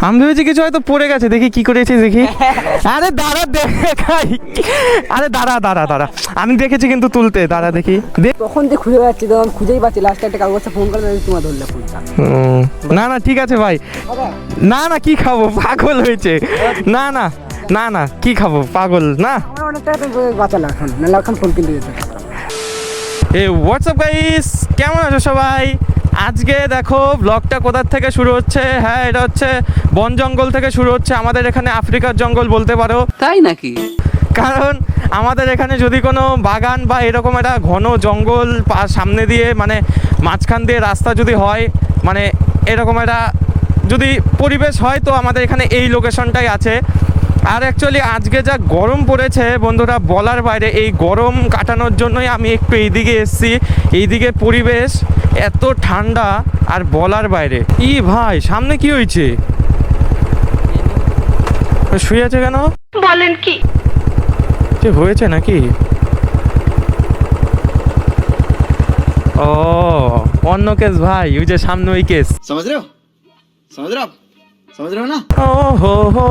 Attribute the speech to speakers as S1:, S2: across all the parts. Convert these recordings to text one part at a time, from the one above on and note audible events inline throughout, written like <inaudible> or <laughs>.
S1: আমি ভেবেছি কিছু হয়তো পড়ে গেছে দেখি কি করেছি দেখি। <laughs> আরে দাঁড়া দেখাই। আরে দাঁড়া দাঁড়া দাঁড়া। আমি দেখেছি কিন্তু তুলতে দাঁড়া দেখি।
S2: তখন যে খুঁজে পাচ্ছি তখন খুঁজেই পাচ্ছি লাস্টে একটা কাগজটা ফোন করে আমি তোমার ধরলে ফোনটা
S1: না না ঠিক আছে ভাই। না না কি খাব? পাগল হয়েছে। না না না না কি খাব? পাগল না।
S2: বাঁচালো এখন নাহলে এখন ফোন কিনতে যেতে।
S1: এ হোয়াটসঅ্যাপ গাইস কেমন আছো সবাই? আজকে দেখো ব্লগটা কোথার থেকে শুরু হচ্ছে? হ্যাঁ এটা হচ্ছে বন জঙ্গল থেকে শুরু হচ্ছে। আমাদের এখানে আফ্রিকার জঙ্গল বলতে পারো।
S3: তাই নাকি?
S1: কারণ আমাদের এখানে যদি কোনো বাগান বা এরকম একটা ঘন জঙ্গল পা- সামনে দিয়ে মানে মাঝখান দিয়ে রাস্তা যদি হয় মানে এরকম একটা যদি পরিবেশ হয় তো আমাদের এখানে এই লোকেশনটাই আছে। আর অ্যাকচুয়ালি আজকে যা গরম পড়েছে বন্ধুরা বলার বাইরে এই গরম কাটানোর জন্যই আমি একটু এইদিকে এসছি। এইদিকে পরিবেশ এত ঠান্ডা আর বলার বাইরে। ই ভাই সামনে কি হয়েছে? শুয়ে আছে কেন?
S4: বলেন কি?
S1: যে হয়েছে নাকি? ও অন্য কেস ভাই ওই যে সামনে ওই কেস
S5: সমাজ রে সমাজ समझ रहे हो आप समझ रहे हो ना
S1: ও হো হো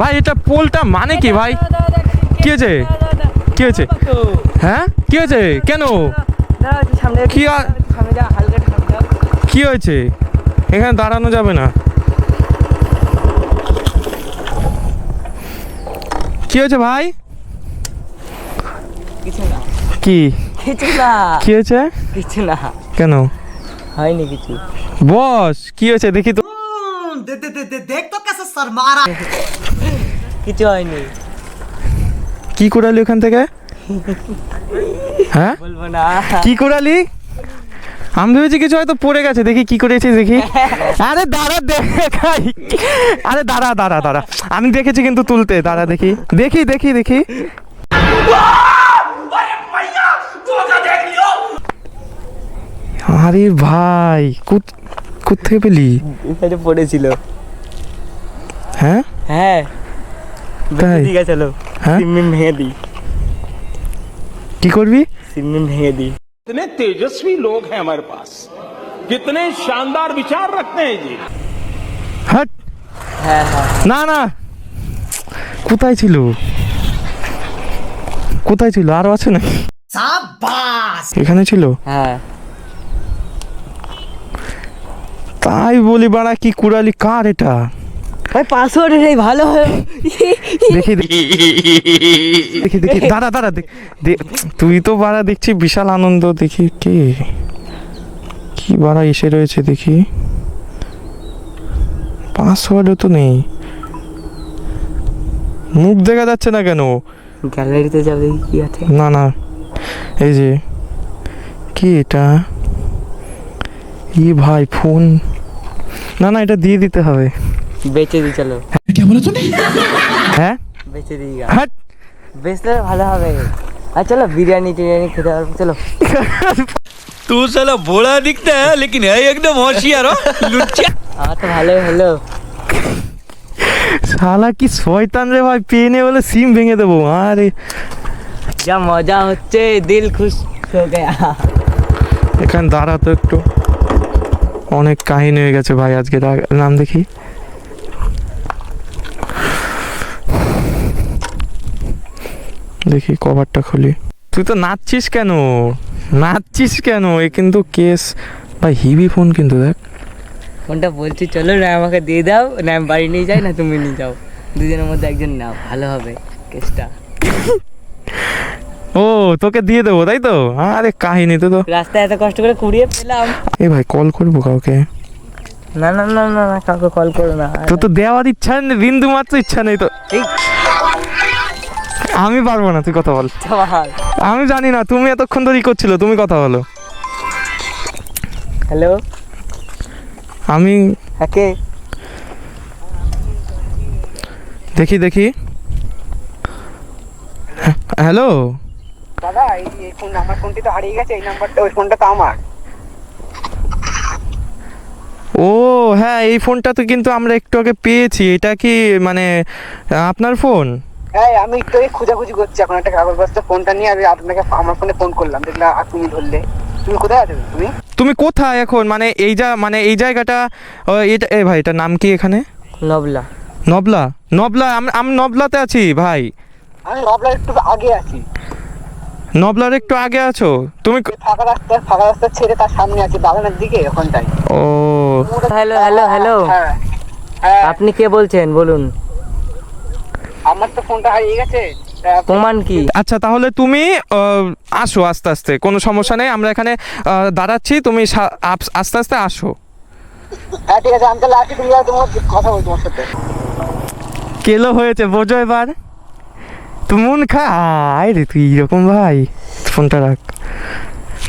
S1: ভাই এটা পোলটা মানে কি ভাই কি হয়েছে কি হয়েছে হ্যাঁ কি হয়েছে কেন
S2: সামনে
S1: কি আর
S2: সামনে যা হালকা ঠান্ডা
S1: কি হয়েছে এখানে দাঁড়ানো যাবে না কি হয়েছে ভাই
S2: কিছু না
S1: কি
S2: কিছু না
S1: কি হয়েছে
S2: কিছু না
S1: কেন
S2: হয়নি কিছু
S1: বস কি হয়েছে দেখি তো
S2: কিছু হয়নি।
S1: কি করালি ওখান থেকে? হ্যাঁ?
S2: বলব না।
S1: কি করালি আমি ভেবেছি কিছু হয়তো পড়ে গেছে দেখি কি করেছি দেখি। আরে দাঁড়া দেখাই। আরে দাঁড়া দাঁড়া দাঁড়া। আমি দেখেছি কিন্তু তুলতে দাঁড়া দেখি। দেখি দেখি দেখি। আরে ভাই কোথ- কোথেকে পেলি
S2: এখানে পড়েছিল
S1: হ্যাঁ
S2: হ্যাঁ
S1: তাই?
S2: ঠিক আছে চলো
S1: হ্যাঁ
S2: সিমিম ভেঙে দিই
S1: কি করবি
S2: সিমিম ভেঙে দিই
S6: कितने तेजस्वी लोग हैं हमारे पास कितने शानदार विचार रखते हैं जी
S1: হাট
S2: হ্যাঁ হ্যাঁ
S1: না না কোথায় ছিল কোথায় ছিল আরো আছে না এখানে ছিল
S2: হ্যাঁ
S1: তাই বলি বাড়া কি কুড়ালি কার এটা?
S2: ভাই পাসওয়ার্ড এই ভালো
S1: দেখি দেখি দেখি দাঁড়া দাঁড়া দেখ তুই তো বাড়া দেখছি বিশাল আনন্দ দেখি কে? কি বাড়া এসে রয়েছে দেখি। পাসওয়ার্ডও তো নেই। মুখ দেখা যাচ্ছে না কেন?
S2: গ্যালারিতে যাবে কি আছে?
S1: না না এই যে কি এটা? ই ভাই ফোন। না না এটা দিয়ে দিতে হবে
S2: বেচে দিই চলো কে বলে তুমি
S1: হ্যাঁ
S2: বেচে দিই
S1: হাট
S2: বেচলে ভালো হবে আর চলো বিরিয়ানি টিরিয়ানি খেতে পারবো চলো
S3: তু চলো ভোলা দিখতে হ্যাঁ লেকিন হ্যাঁ একদম হোশিয়ার লুচ্চা
S2: আমার তো ভালোই হলো
S1: শালা কি শয়তান রে ভাই পেনে বলে সিম ভেঙে দেবো আরে
S2: যা মজা হচ্ছে দিল খুশ হয়ে গেয়া
S1: এখানে দাঁড়াতো একটু অনেক কাহিনী হয়ে গেছে ভাই আজকে নাম দেখি। দেখি কভারটা খুলি। তুই তো নাচছিস কেন? নাচছিস কেন? এ কিন্তু কেস ভাই হিবি ফোন কিন্তু দেখ।
S2: ফোনটা বলছি চলো না আমাকে দিয়ে দাও। না আমি বাড়ি নিয়ে যাই না তুমি নিয়ে যাও। দুজনের মধ্যে একজন নাও ভালো হবে কেসটা <laughs>
S1: ও তোকে দিয়ে দেবো তাই তো? আরে কাহিনী তো তো।
S2: রাস্তায় এত কষ্ট করে কুড়িয়ে পেলাম।
S1: এ ভাই কল করব কাউকে?
S2: না না না না না কাউকে কল করো না।
S1: তোর তো দেওয়ার ইচ্ছা নেই বিন্দু মাত্র ইচ্ছা নেই তো। আমি পারব না তুই কথা বল। আমি জানি না তুমি এতক্ষণ ধরে ই করছিল তুমি কথা বলো।
S2: হ্যালো?
S1: আমি
S2: হ্যাকে
S1: দেখি দেখি। হ্যাঁ, হ্যালো?
S2: দাদা এই এই ফোন আমার ফোনটি তো হারিয়ে গেছে এই নাম্বারটা ওই ফোনটা তো আমার।
S1: ও হ্যাঁ এই ফোনটা তো কিন্তু আমরা একটু আগে পেয়েছি। এটা কি মানে আপনার ফোন?
S2: হ্যাঁ আমি একটু খোঁজাখুঁজি করছি এখন একটা কাগজ বস্তা ফোনটা নিয়ে আমি আপনাকে আমার ফোনে ফোন করলাম। দেখলাম তুমি ধরলে তুমি কোথায় আছো তুমি?
S1: তুমি কোথায় এখন? মানে এই যা মানে এই জায়গাটা এটা এ ভাই এটার নাম কি এখানে?
S2: নবলা।
S1: নবলা? নবলা আম- আমি নবলাতে আছি ভাই।
S4: আমি নবলার একটু আগে আছি।
S1: নবলার একটু আগে আছো? তুমি
S4: ফাঁকা রাস্তা ফাঁকা রাস্তা ছেড়ে তার সামনে আছি বাগানের দিকে ওখানটায়।
S1: ও।
S2: Hello hello hello.
S4: হ্যাঁ হ্যাঁ।
S2: আপনি কে বলছেন? বলুন।
S4: আমার তো ফোনটা হারিয়ে গেছে।
S2: প্রমাণ কি?
S1: আচ্ছা তাহলে তুমি আসো আস্তে আস্তে কোনো সমস্যা নেই। আমরা এখানে দাঁড়াচ্ছি তুমি সা- আস্তে আস্তে আসো।
S4: হ্যাঁ ঠিক আছে আমি তাহলে আসি তুমি কথা বলছি তোমার সাথে।
S1: কেলো হয়েছে বোঝো এবার। তুই মন খা আয় রে, তুই এরকম ভাই? ফোনটা রাখ।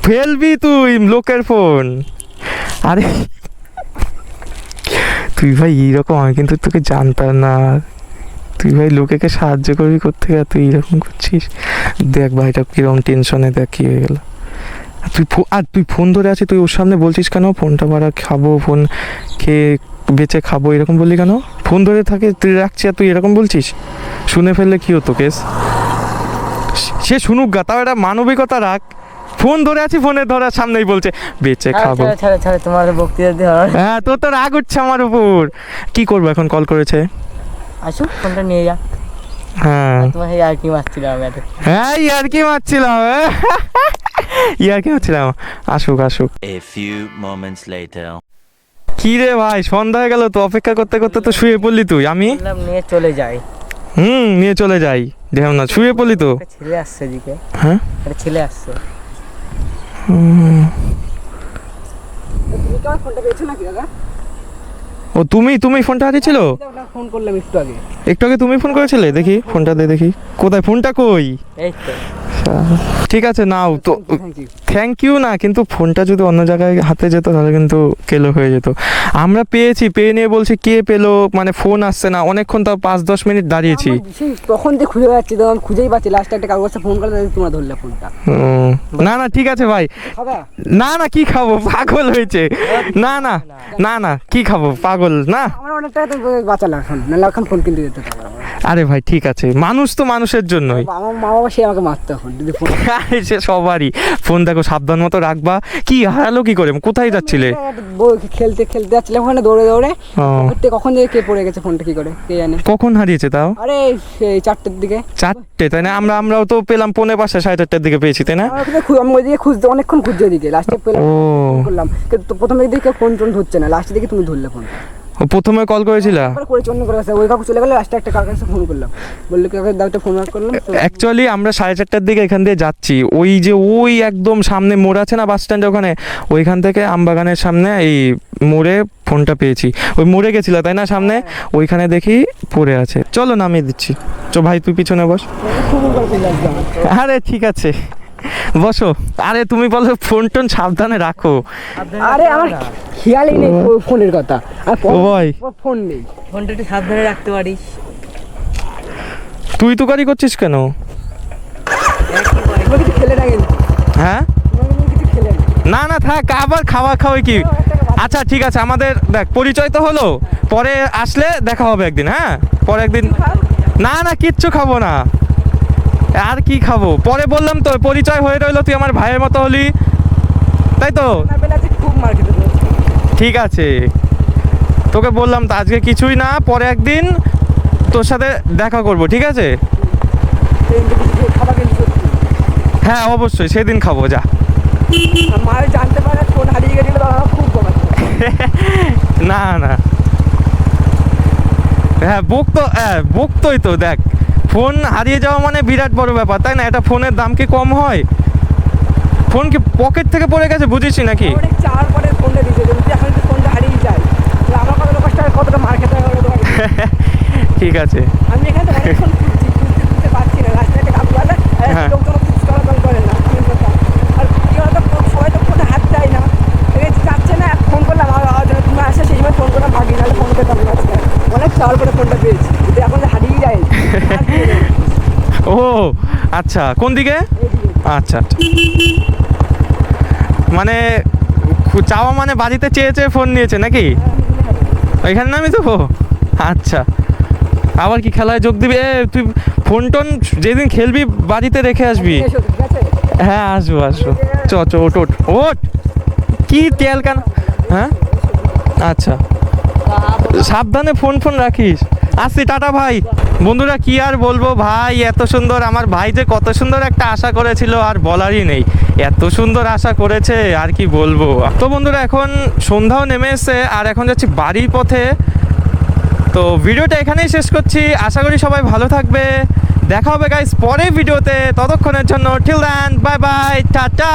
S1: ফেলবি তুই লোকের ফোন। আরে, তুই ভাই এইরকম আমি কিন্তু তোকে জানতাম না। তুই ভাই লোকেকে সাহায্য করবি করতে গিয়ে তুই এরকম করছিস? দেখ ভাইটা কীরকম টেনশনে দেখ কি হয়ে গেল। তুই আর তুই ফোন ধরে আছিস, তুই ওর সামনে বলছিস কেন? ফোনটা বাড়া খাব, ফোন খেয়ে বেঁচে খাব, এরকম বললি কেন? ফোন ধরে থাকে তুই রাখছি আর তুই এরকম বলছিস? শুনে ফেললে কি হতো কেস? সে শুনুক গা তাও একটা মানবিকতা রাখ। ফোন ধরে আছি ফোনে ধরার সামনেই বলছে বেঁচে খাব।
S2: ছাড়ো ছাড়ো ছাড়ো তোমার বক্তৃতা দিয়ে
S1: হ্যাঁ তোর তো রাগ উঠছে আমার উপর। কি করব এখন কল করেছে?
S2: আসো ফোনটা নিয়ে যা
S1: হ্যাঁ।
S2: আর কি
S1: হ্যাঁ কি মারছিলাম ইয়ার কি মারছিলাম। আসুক আসুক।
S7: A few moments later.
S1: কি রে ভাই? সন্ধ্যা হয়ে গেল তো অপেক্ষা করতে করতে তো শুয়ে পড়লি তুই। আমি?
S2: নিয়ে চলে যাই।
S1: হুম নিয়ে চলে যাই। দেখলাম না শুয়ে পড়লি তো।
S2: ছেলে আসছে এদিকে।
S1: হ্যাঁ?
S2: ছেলে আসছে।
S1: ও তুমি তুমি ফোনটা হারিয়েছিল
S4: ফোন করলাম একটু আগে।
S1: একটু আগে তুমি ফোন করেছিলে? দেখি ফোনটা দে দেখি। কোথায়? ফোনটা কই?
S2: এই তো।
S1: ঠিক আছে নাও তো
S4: থ্যাংক ইউ
S1: না কিন্তু ফোনটা যদি অন্য জায়গায় হাতে যেত তাহলে কিন্তু কেলো হয়ে যেত। আমরা পেয়েছি পেয়ে নিয়ে বলছি কে পেল মানে ফোন আসছে না অনেকক্ষণ তাও পাঁচ দশ মিনিট দাঁড়িয়েছি।
S4: তখন দিয়ে খুঁজে যাচ্ছি তখন খুঁজেই পাচ্ছি লাস্টে একটা কারোর কাছে ফোন করলে তোমরা ধরলে ফোনটা
S1: না না ঠিক আছে ভাই। না না কি খাব? পাগল হয়েছে। না না না না কি খাব? পাগল না।
S4: আমার অনেক টাকা তো বাঁচালো এখন নাহলে এখন ফোন কিনতে যেতে
S1: আরে ভাই ঠিক আছে। মানুষ তো মানুষের জন্যই।
S4: আমার মা বাবা সে আমাকে মারতো এখন যদি ফোন <laughs>
S1: সে সবারই। ফোন দেখো সাবধান মতো রাখবা। কি হারালো কি করে? কোথায় যাচ্ছিলে?
S4: খেলতে খেলতে যাচ্ছিলাম ওখানে দৌড়ে দৌড়ে। ঘুরতে কখন যে কে পড়ে গেছে ফোনটা কি করে কে জানে।
S1: কখন হারিয়েছে তাও?
S4: আরে সেই চারটের দিকে।
S1: চারটে তাই না? আমরা আমরাও তো পেলাম পৌনে পাঁচটা সাড়ে চারটার দিকে পেয়েছি তাই না?
S4: আমি ওইদিকে খুঁজতে অনেকক্ষণ খুঁজছি ওইদিকে লাস্টে পেলাম করলাম। কিন্তু প্রথমে দিকে ফোন টোন ধরছে না। লাস্টের দিকে তুমি ধরলে ফোন
S1: ও প্রথমে কল করেছিলা?
S4: করেছি অন্য করে ওই কাকু চলে গেলে লাস্টে একটা কাকার ফোন করলাম। বলল কাকে দাও একটা ফোন করলাম?
S1: অ্যাকচুয়ালি আমরা সাড়ে চারটার দিকে এখান দিয়ে যাচ্ছি। ওই যে ওই একদম সামনে মোড় আছে না বাস স্ট্যান্ডে ওখানে? ওইখান থেকে আমবাগানের সামনে এই মোড়ে ফোনটা পেয়েছি। ওই মোড়ে গেছিল তাই না সামনে? ওইখানে দেখি পড়ে আছে। চলো নামিয়ে দিচ্ছি। চো ভাই তুই পিছনে বস। আরে ঠিক আছে। বসো। আরে তুমি বলো ফোন টোন সাবধানে রাখো।
S4: আরে আমার খেয়ালই নেই ওই ফোনের কথা। আর
S1: ভাই
S4: ফোন নেই।
S2: ফোনটা একটু সাবধানে রাখতে পারিস।
S1: তুই তো গাড়ি করছিস কেন?
S4: তোমার কিছু খেলে না কিন্তু।
S1: হ্যাঁ?
S4: তোমার কিন্তু কিছু খেলে না।
S1: না না থাক আবার খাওয়া খাওয়াই কি? আচ্ছা ঠিক আছে আমাদের দেখ পরিচয় তো হলো। পরে আসলে দেখা হবে একদিন হ্যাঁ? পরে একদিন না না কিচ্ছু খাব না। আর কি খাব? পরে বললাম তো, পরিচয় হয়ে রইল তুই আমার ভাইয়ের মতো হলি। তাই তো? ঠিক আছে। তোকে বললাম তো, আজকে কিছুই না, পরে একদিন তোর সাথে দেখা করব, ঠিক আছে? হ্যাঁ অবশ্যই, সেদিন খাব, যা।
S4: মায়ের <laughs>
S1: না না। হ্যাঁ বুক তো হ্যাঁ বুকতোই তো, দেখ। ফোন হারিয়ে যাওয়া মানে বিরাট বড় ব্যাপার তাই না? এটা ফোনের দাম কি কম হয়? ফোন কি পকেট থেকে পড়ে গেছে বুঝেছি নাকি?
S4: চার পরে ফোনটা দিয়েছে যদি এখন ফোনটা হারিয়ে যায় তাহলে আমার কত কষ্ট কতটা মার খেতে <laughs>
S1: ঠিক আছে।
S4: আমি এখানে <laughs> তো অনেকক্ষণ খুঁজছি খুঁজতে খুঁজতে পাচ্ছি না লাস্টে একটা কাকু বলে
S1: হ্যাঁ।
S4: লোকজন খুব চলাচল করে না আমি বললাম, আর কি হতো সবাই তো ফোনে হাত দেয় না এই যাচ্ছে না ফোন করলাম আর আর যখন তুমি আসে সেই সময় ফোন করলাম ভাগি নাহলে ফোন পেতাম না আজকে। অনেক চাল করে ফোনটা পেয়েছি যদি এখন যে হারিয়ে যায় আর কি বলব?
S1: ও আচ্ছা কোন দিকে? আচ্ছা আচ্ছা। মানে চাওয়া মানে বাড়িতে চেয়ে চেয়ে ফোন নিয়েছে নাকি? এখানে নামি তো? আচ্ছা। আবার কি খেলায় যোগ দিবি? তুই ফোন টোন যেদিন খেলবি বাড়িতে রেখে আসবি। হ্যাঁ আসব আসব। চ চ ওট ওট ওট কি তেল কেন? হ্যাঁ? আচ্ছা। সাবধানে ফোন ফোন রাখিস। আসি, টাটা ভাই। বন্ধুরা, কি আর বলব ভাই, এত সুন্দর। আমার ভাই যে কত সুন্দর একটা আশা করেছিল, আর বলারই নেই। এত সুন্দর আশা করেছে, আর কি বলব। তো বন্ধুরা, এখন সন্ধ্যাও নেমে এসছে, আর এখন যাচ্ছি বাড়ির পথে। তো ভিডিওটা এখানেই শেষ করছি। আশা করি সবাই ভালো থাকবে। দেখা হবে গাইস পরের ভিডিওতে। ততক্ষণের জন্য till then
S8: bye bye tata